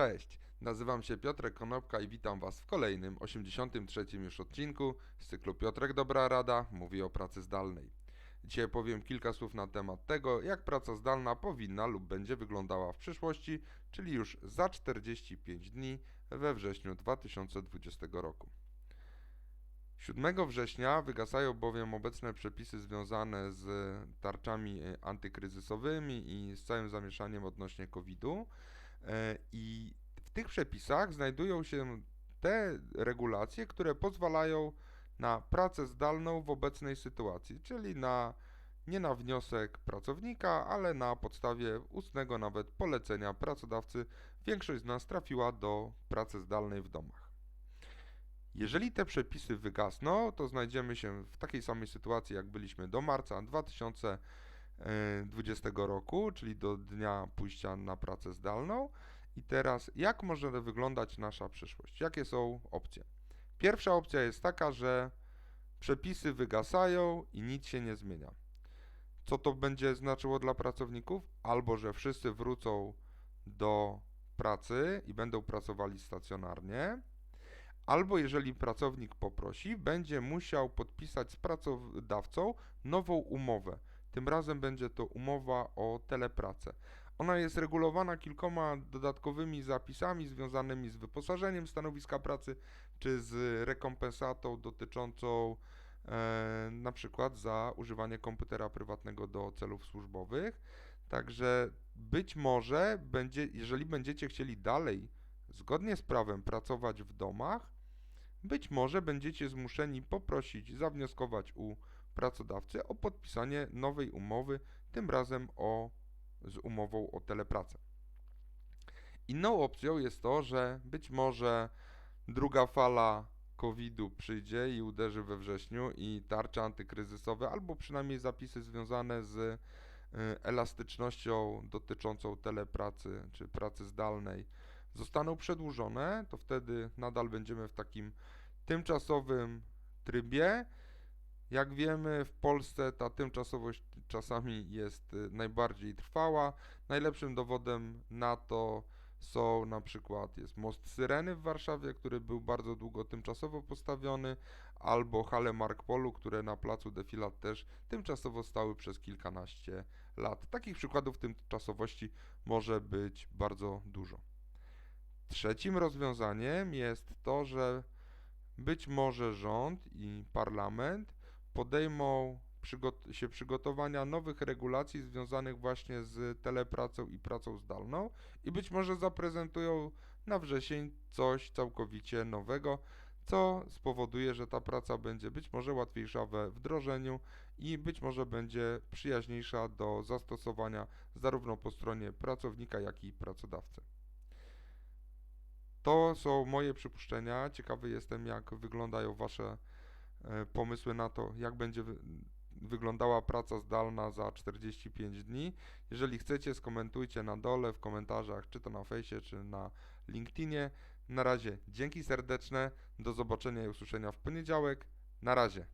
Cześć, nazywam się Piotrek Konopka i witam Was w kolejnym, 83 już odcinku z cyklu Piotrek Dobra Rada mówi o pracy zdalnej. Dzisiaj powiem kilka słów na temat tego, jak praca zdalna powinna lub będzie wyglądała w przyszłości, czyli już za 45 dni we wrześniu 2020 roku. 7 września wygasają bowiem obecne przepisy związane z tarczami antykryzysowymi i z całym zamieszaniem odnośnie COVID-u. E, I w tych przepisach znajdują się te regulacje, które pozwalają na pracę zdalną w obecnej sytuacji, czyli na nie na wniosek pracownika, ale na podstawie ustnego nawet polecenia pracodawcy. Większość z nas trafiła do pracy zdalnej w domach. Jeżeli te przepisy wygasną, to znajdziemy się w takiej samej sytuacji, jak byliśmy do marca 2020 roku, czyli do dnia pójścia na pracę zdalną. I teraz, jak może wyglądać nasza przyszłość? Jakie są opcje? Pierwsza opcja jest taka, że przepisy wygasają i nic się nie zmienia. Co to będzie znaczyło dla pracowników? Albo, że wszyscy wrócą do pracy i będą pracowali stacjonarnie, albo jeżeli pracownik poprosi, będzie musiał podpisać z pracodawcą nową umowę. Tym razem będzie to umowa o telepracę. Ona jest regulowana kilkoma dodatkowymi zapisami związanymi z wyposażeniem stanowiska pracy czy z rekompensatą dotyczącą e, na przykład za używanie komputera prywatnego do celów służbowych. Także być może będzie, jeżeli będziecie chcieli dalej zgodnie z prawem pracować w domach, być może będziecie zmuszeni poprosić, zawnioskować u pracodawcy o podpisanie nowej umowy, tym razem o, z umową o telepracę. Inną opcją jest to, że być może druga fala COVID-u przyjdzie i uderzy we wrześniu i tarcze antykryzysowe, albo przynajmniej zapisy związane z y, elastycznością dotyczącą telepracy czy pracy zdalnej zostaną przedłużone, to wtedy nadal będziemy w takim tymczasowym trybie. Jak wiemy, w Polsce ta tymczasowość czasami jest y, najbardziej trwała. Najlepszym dowodem na to są na przykład jest most Syreny w Warszawie, który był bardzo długo tymczasowo postawiony, albo hale Mark Polu, które na placu Defilat też tymczasowo stały przez kilkanaście lat. Takich przykładów tymczasowości może być bardzo dużo. Trzecim rozwiązaniem jest to, że być może rząd i parlament podejmą przygot się przygotowania nowych regulacji związanych właśnie z telepracą i pracą zdalną i być może zaprezentują na wrzesień coś całkowicie nowego, co spowoduje, że ta praca będzie być może łatwiejsza we wdrożeniu i być może będzie przyjaźniejsza do zastosowania zarówno po stronie pracownika, jak i pracodawcy. To są moje przypuszczenia. Ciekawy jestem, jak wyglądają Wasze pomysły na to, jak będzie wy wyglądała praca zdalna za 45 dni. Jeżeli chcecie, skomentujcie na dole w komentarzach, czy to na fejsie, czy na LinkedInie. Na razie dzięki serdeczne, do zobaczenia i usłyszenia w poniedziałek. Na razie.